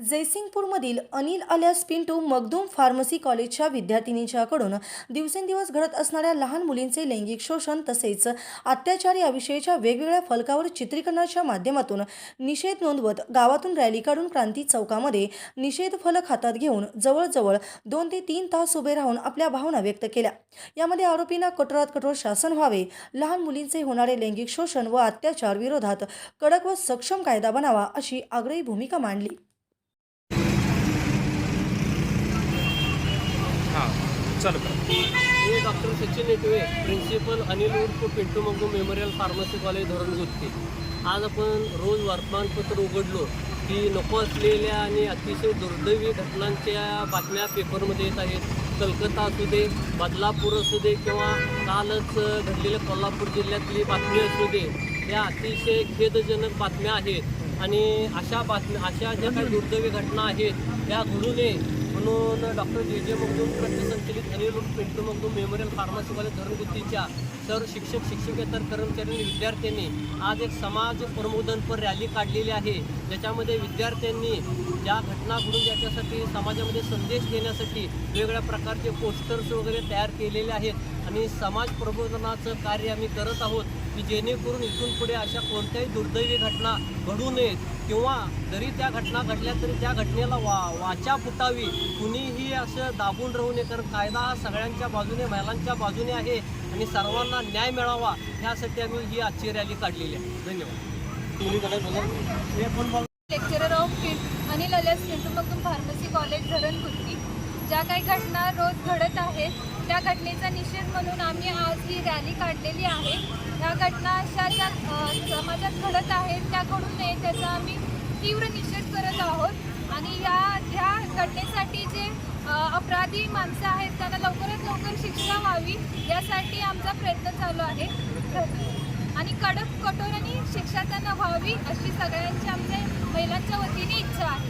जयसिंगपूरमधील Anil alias Pintu Magdum pharmacy कॉलेजच्या विद्यार्थिनीच्याकडून दिवसेंदिवस घडत असणाऱ्या लहान मुलींचे लैंगिक शोषण तसेच अत्याचार याविषयीच्या वेगवेगळ्या फलकावर चित्रीकरणाच्या माध्यमातून निषेध नोंदवत गावातून रॅली काढून क्रांती चौकामध्ये निषेध फलक हातात घेऊन जवळजवळ दोन ते तीन तास उभे राहून आपल्या भावना व्यक्त केल्या. यामध्ये आरोपींना कठोरात कठोर शासन व्हावे लहान मुलींचे होणारे लैंगिक शोषण व अत्याचार विरोधात कडक व सक्षम कायदा बनावा अशी आग्रही भूमिका मांडली. हां चालू करा. मी डॉक्टर सचिन नेटवे प्रिन्सिपल अनिल उर्फ Pintu Magdum memorial pharmacy college Dharangutti आज आपण रोज वर्तमानपत्र उघडलो की नको असलेल्या आणि अतिशय दुर्दैवी घटनांच्या बातम्या पेपरमध्ये येत आहेत. कलकत्ता असू दे बदलापूर असू दे किंवा कालच घडलेल्या कोल्हापूर जिल्ह्यातली बातमी असू दे या अतिशय खेदजनक बातम्या आहेत. आणि अशा बातम्या अशा ज्या काही दुर्दैवी घटना आहेत त्या घडू नये. म्हणून डॉक्टर जे जे मगदूम संचलित Aniruddha Pintu Magdum memorial pharmacy college धरणगुत्तीच्या सर्व शिक्षक शिक्षकेतर कर्मचारी आणि विद्यार्थ्यांनी आज एक समाज प्रमोदनपर रॅली काढलेली आहे. ज्याच्यामध्ये विद्यार्थ्यांनी ज्या घटना घडून ज्याच्यासाठी समाजामध्ये संदेश देण्यासाठी वेगवेगळ्या प्रकारचे पोस्टर्स वगैरे तयार केलेले आहेत. आणि समाज प्रबोधनाचं कार्य आम्ही करत आहोत की जेणेकरून इथून पुढे अशा कोणत्याही दुर्दैवी घटना घडू नयेत. किंवा जरी त्या घटना घडल्या तरी त्या घटनेला वा वाचा फुटावी. कुणीही असं दाबून राहू नये कारण कायदा हा सगळ्यांच्या बाजूने महिलांच्या बाजूने आहे आणि सर्वांना न्याय मिळावा ह्यासाठी आम्ही ही आजची रॅली काढलेली आहे. धन्यवाद. Lecturer of Anil alias Pintu pharmacy college Dharangutti ज्या काही घटना रोज घडत आहेत त्या घटनेचा निषेध म्हणून आम्ही आज ही रॅली काढलेली आहे. या घटना अशा ज्या समाजात घडत आहेत त्या घडू नये त्याचा आम्ही तीव्र निषेध करत आहोत. आणि या ह्या घटनेसाठी जे अपराधी माणसं आहेत त्यांना लवकरात लवकर शिक्षा व्हावी यासाठी आमचा प्रयत्न चालू आहे. आणि कडक कठोर आणि शिक्षा त्यांना व्हावी अशी सगळ्यांची आमच्या महिलांच्या वतीने इच्छा आहे.